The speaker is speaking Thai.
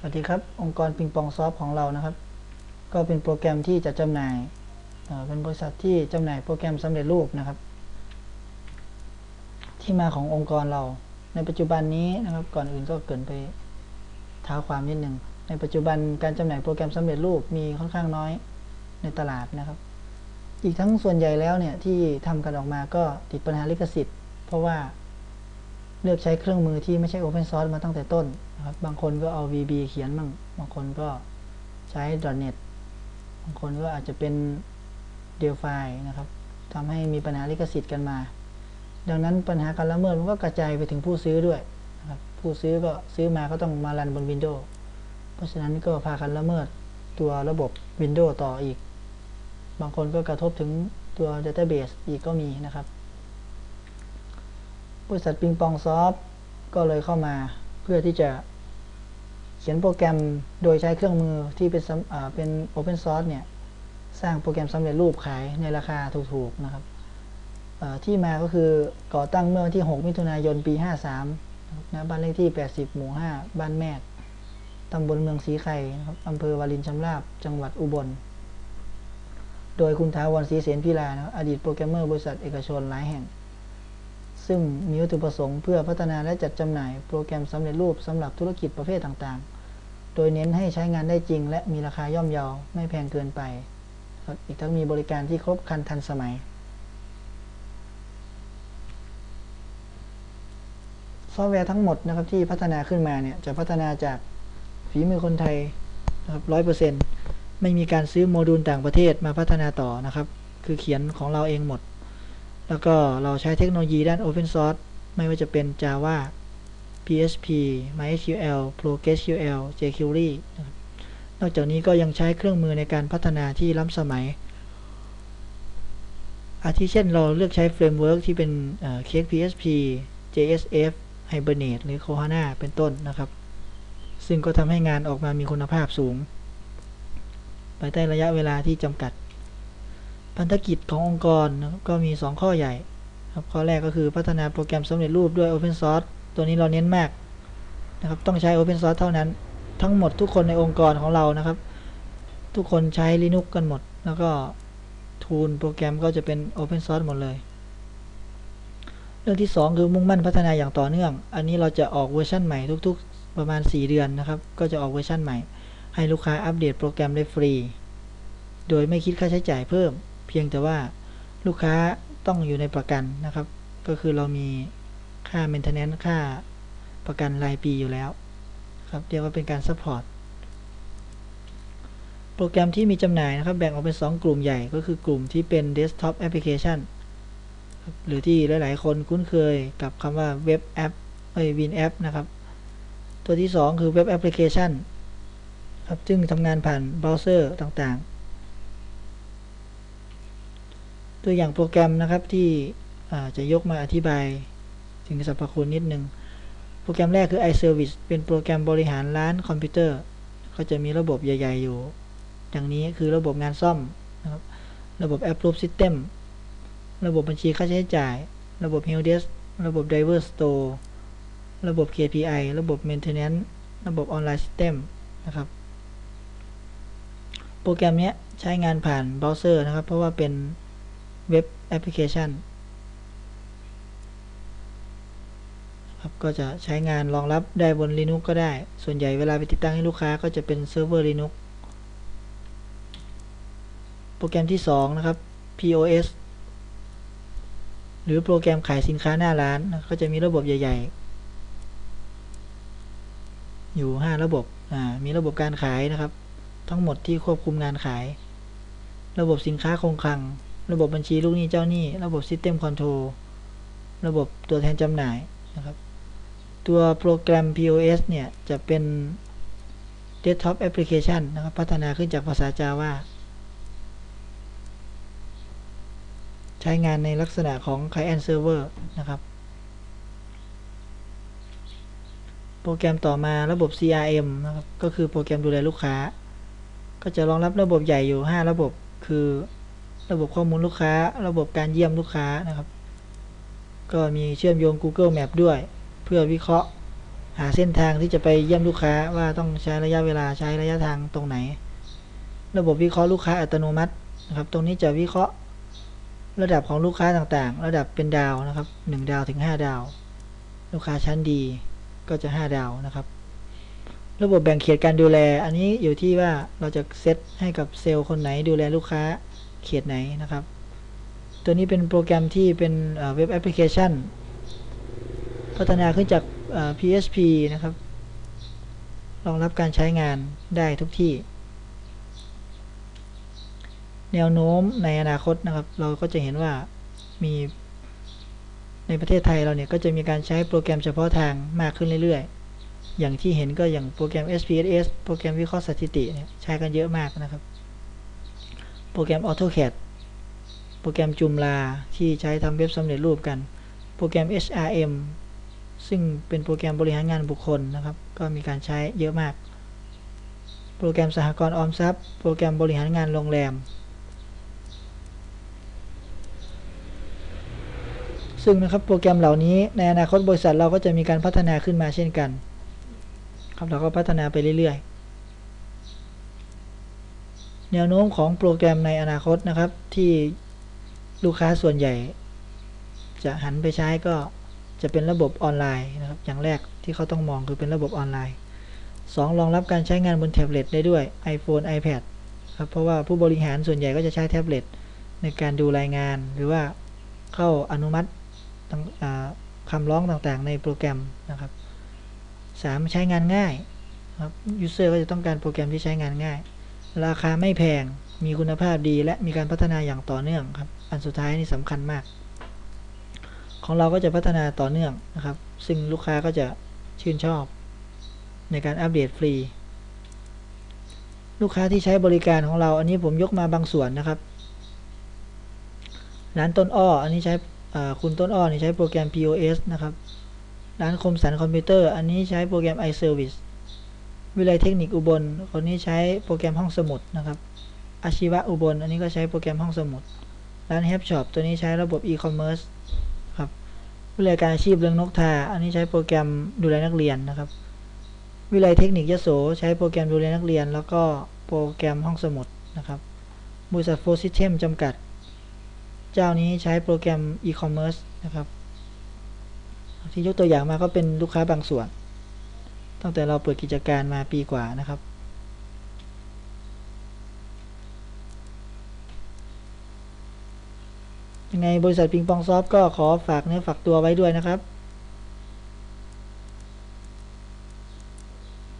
สวัสดีครับ องค์กรปิงปองซอฟต์ของเรานะครับ ก็เป็นโปรแกรมที่จะจำหน่ายเป็นบริษัทที่จำหน่ายโปรแกรมสำเร็จรูปนะครับ ที่มาขององค์กรเรา ในปัจจุบันนี้นะครับ ก่อนอื่นก็เกินไปท้าความนิดหนึ่งในปัจจุบันการจำหน่ายโปรแกรมสำเร็จรูปมีค่อนข้างน้อยในตลาดนะครับ อีกทั้งส่วนใหญ่แล้วเนี่ยที่ทำกันออกมาก็ติดปัญหาลิขสิทธิ์ เพราะว่า เลือกใช้เครื่องมือที่ไม่ใช่ Open Source มาตั้งแต่ต้นนะครับ บางคนก็เอา VB เขียนบ้าง บางคนก็ใช้ .NET บางคนก็อาจจะเป็น Delphi นะครับทำให้มีปัญหาลิขสิทธิ์กันมา ดังนั้นปัญหาการละเมิดมันก็กระจายไปถึงผู้ซื้อด้วยนะครับผู้ซื้อก็ซื้อมาก็ต้องมารันบน Windows เพราะฉะนั้นก็พากันละเมิดตัวระบบ Windows ต่ออีก บางคนก็กระทบถึงตัว Database อีกก็มีนะครับ บริษัทปิงปองซอฟต์ก็เลยเข้ามาเพื่อที่จะเขียนโปรแกรมโดยใช้เครื่องมือที่เป็นสำอ่าเป็น Open Source เนี่ย สร้างโปรแกรมสำเร็จรูปขายในราคาถูกๆนะครับที่มาก็คือก่อตั้งเมื่อวันที่ 6 มิถุนายนปี 53นะบ้านเลขที่ 80 หมู่ 5 บ้านแมกตำบลเมืองสีไข่นะครับอำเภอวารินชำราบ จังหวัดอุบล โดยคุณท้าวรศรีเสนพิลานะอดีตโปรแกรมเมอร์บริษัทเอกชนหลายแห่ง ซึ่งมีวัตถุประสงค์เพื่อพัฒนาและจัดจำหน่ายโปรแกรมสำเร็จรูปสำหรับธุรกิจประเภทต่างๆ โดยเน้นให้ใช้งานได้จริง และมีราคาย่อมเยาไม่แพงเกินไป อีกทั้งมีบริการที่ครบครันทันสมัย ซอฟต์แวร์ทั้งหมดนะครับที่พัฒนาขึ้นมาเนี่ยจะพัฒนาจากฝีมือคนไทยนะครับร้อยเปอร์เซ็นต์ไม่มีการซื้อโมดูลต่างประเทศมาพัฒนาต่อนะครับ คือเขียนของเราเองหมด แล้วก็เราใช้เทคโนโลยีด้าน Open Source ไม่ว่าจะเป็น Java PHP MySQL ProGraphQL jQuery นอกจากนี้ก็ยังใช้เครื่องมือในการพัฒนาที่ล้ำสมัย อาทิเช่นเราเลือกใช้เฟรมเวิร์กที่เป็น Cake PHP JSF Hibernate หรือ Kohana เป็นต้นนะครับ ซึ่งก็ทำให้งานออกมามีคุณภาพสูง ภายใต้ระยะเวลาที่จำกัด พันธกิจขององค์กรนะครับก็มี 2 ข้อใหญ่ครับข้อแรกก็คือพัฒนาโปรแกรมสำเร็จรูปด้วย Open Source ตัวนี้เราเน้นมากนะครับต้องใช้ Open Source เท่านั้น ทั้งหมดทุกคนในองค์กรของเรานะครับ ทุกคนใช้ Linux กันหมด แล้วก็ทูลโปรแกรมก็จะเป็น Open Source หมดเลย เรื่องที่ 2 คือมุ่งมั่นพัฒนาอย่างต่อเนื่อง อันนี้เราจะออกเวอร์ชันใหม่ทุกๆ ประมาณ 4 เดือนนะครับ ก็จะออกเวอร์ชันใหม่ ให้ลูกค้าอัปเดตโปรแกรมได้ฟรี โดยไม่คิดค่าใช้จ่ายเพิ่ม เพียงแต่ว่าลูกค้าต้องอยู่ในประกันนะครับ ก็คือเรามีค่า maintenance ค่าประกันรายปีอยู่แล้วครับเรียกว่าเป็นการ support โปรแกรมที่มีจำหน่ายนะครับ แบ่งออกเป็น 2 กลุ่มใหญ่ก็คือกลุ่มที่เป็น desktop application ครับหรือที่หลาย ๆ คนคุ้นเคยกับคำว่า web app เอ้ย win app นะครับ ตัวที่ 2 คือ web application ครับซึ่งทำงานผ่านเบราว์เซอร์ต่าง ๆ ตัวอย่างโปรแกรมนะครับที่จะยกมาอธิบายถึงสรรพคุณนิดนึง โปรแกรมแรกคือ iService เป็นโปรแกรมบริหารร้านคอมพิวเตอร์ ก็จะมีระบบใหญ่ ๆ อยู่ อย่างนี้คือระบบงานซ่อมนะครับ ระบบ Approve System ระบบบัญชีค่าใช้จ่าย ระบบ Helpdesk ระบบ Driver Store ระบบ KPI ระบบ Maintenance ระบบ Online System นะครับ โปรแกรมนี้ใช้งานผ่านเบราว์เซอร์นะครับ เพราะว่าเป็น เว็บแอปพลิเคชันครับก็จะใช้งานรองรับได้บน Linux ก็ได้ ส่วนใหญ่เวลาไปติดตั้งให้ลูกค้าก็จะเป็นเซิร์ฟเวอร์ Linux โปรแกรมที่ 2 นะครับ POS หรือโปรแกรมขายสินค้าหน้าร้าน ก็จะมีระบบใหญ่ ๆ อยู่ 5 ระบบอ่ามีระบบการขายนะครับ ทั้งหมดที่ควบคุมงานขาย ระบบสินค้าคงคลัง ระบบบัญชีลูกหนี้เจ้าหนี้ ระบบ System Control ระบบตัวแทนจำหน่ายนะครับ ตัวโปรแกรม POS เนี่ย จะเป็น Desktop Application นะครับ พัฒนาขึ้นจากภาษา Java ใช้งานในลักษณะของ Client Server นะครับ โปรแกรมต่อมาระบบ CRM นะครับ ก็คือโปรแกรมดูแลลูกค้า ก็จะรองรับระบบใหญ่อยู่ 5 ระบบคือ ระบบข้อมูลลูกค้า ระบบการเยี่ยมลูกค้านะครับ ก็มีเชื่อมโยง Google Map ด้วย เพื่อวิเคราะห์หาเส้นทางที่จะไปเยี่ยมลูกค้าว่าต้องใช้ระยะเวลาใช้ระยะทางตรงไหน ระบบวิเคราะห์ลูกค้าอัตโนมัตินะครับ ตรงนี้จะวิเคราะห์ระดับของลูกค้าต่างๆ ระดับเป็นดาวนะครับ 1 ดาวถึง 5 ดาว ลูกค้าชั้นดีก็จะ 5 ดาวนะครับ ระบบแบ่งเขตการดูแล อันนี้อยู่ที่ว่าเราจะเซตให้กับเซลล์คนไหนดูแลลูกค้า เขตไหนนะครับ ตัวนี้เป็นโปรแกรมที่เป็นเว็บแอปพลิเคชัน พัฒนาขึ้นจาก PHP นะครับ รองรับการใช้งานได้ทุกที่ แนวโน้มในอนาคตนะครับ เราก็จะเห็นว่ามีในประเทศไทยเราเนี่ยก็จะมีการใช้โปรแกรมเฉพาะทางมากขึ้นเรื่อยๆ อย่างที่เห็นก็อย่างโปรแกรม SPSS โปรแกรมวิเคราะห์สถิติเนี่ยใช้กันเยอะมากนะครับ โปรแกรม AutoCAD โปรแกรมจุมลาที่ใช้ทำเว็บสำเร็จรูปกัน โปรแกรม HRM ซึ่งเป็นโปรแกรมบริหารงานบุคคลนะครับ ก็มีการใช้เยอะมาก โปรแกรมสหกรณ์ออมทรัพย์ โปรแกรมบริหารงานโรงแรม ซึ่งนะครับโปรแกรมเหล่านี้ในอนาคตบริษัทเราก็จะมีการพัฒนาขึ้นมาเช่นกัน ครับเราก็พัฒนาไปเรื่อยๆ แนวโน้มของโปรแกรมในอนาคตนะครับ ที่ลูกค้าส่วนใหญ่ จะหันไปใช้ก็จะเป็นระบบออนไลน์นะครับ อย่างแรกที่เขาต้องมองคือเป็นระบบออนไลน์ 2. รองรับการใช้งานบนแท็บเล็ตได้ด้วย iPhone iPad ครับเพราะว่าผู้บริหารส่วนใหญ่ก็จะใช้แท็บเล็ตในการดูรายงานหรือว่าเข้าอนุมัติต่างอ่าคำร้องต่างๆ ในโปรแกรมนะครับ 3. ใช้งานง่ายครับยูเซอร์ก็จะต้องการโปรแกรมที่ใช้งานง่าย ราคาไม่แพง มีคุณภาพดีและมีการพัฒนาอย่างต่อเนื่องครับ อันสุดท้ายนี่สำคัญมาก ของเราก็จะพัฒนาต่อเนื่องนะครับ ซึ่งลูกค้าก็จะชื่นชอบในการอัปเดตฟรี ลูกค้าที่ใช้บริการของเรา อันนี้ผมยกมาบางส่วนนะครับร้านต้นอ้อ อันนี้ใช้คุณต้นอ้อนี่ใช้โปรแกรม POS นะครับ ร้านคมสันคอมพิวเตอร์ อันนี้ใช้โปรแกรม iService วิไลเทคนิคอุบล คนนี้ใช้โปรแกรมห้องสมุดนะครับ อาชีวะอุบล อันนี้ก็ใช้โปรแกรมห้องสมุด ร้านแฮปช็อปตัวนี้ใช้ระบบ e-commerce ครับวิเลยการอาชีพเรื่องนกทา อันนี้ใช้โปรแกรมดูแลนักเรียนนะครับ วิเลยเทคนิคยโสใช้โปรแกรมดูแลนักเรียน แล้วก็โปรแกรมห้องสมุดนะครับบริษัทโฟร์ซิสเทมจำกัด เจ้านี้ใช้โปรแกรม e-commerce นะครับ ที่ยกตัวอย่างมาก็เป็นลูกค้าบางส่วน ตั้งแต่เราเปิดกิจการมาปีกว่านะครับ ยังไงบริษัทปิงปองซอฟก็ขอฝากเนื้อฝากตัวไว้ด้วยนะครับ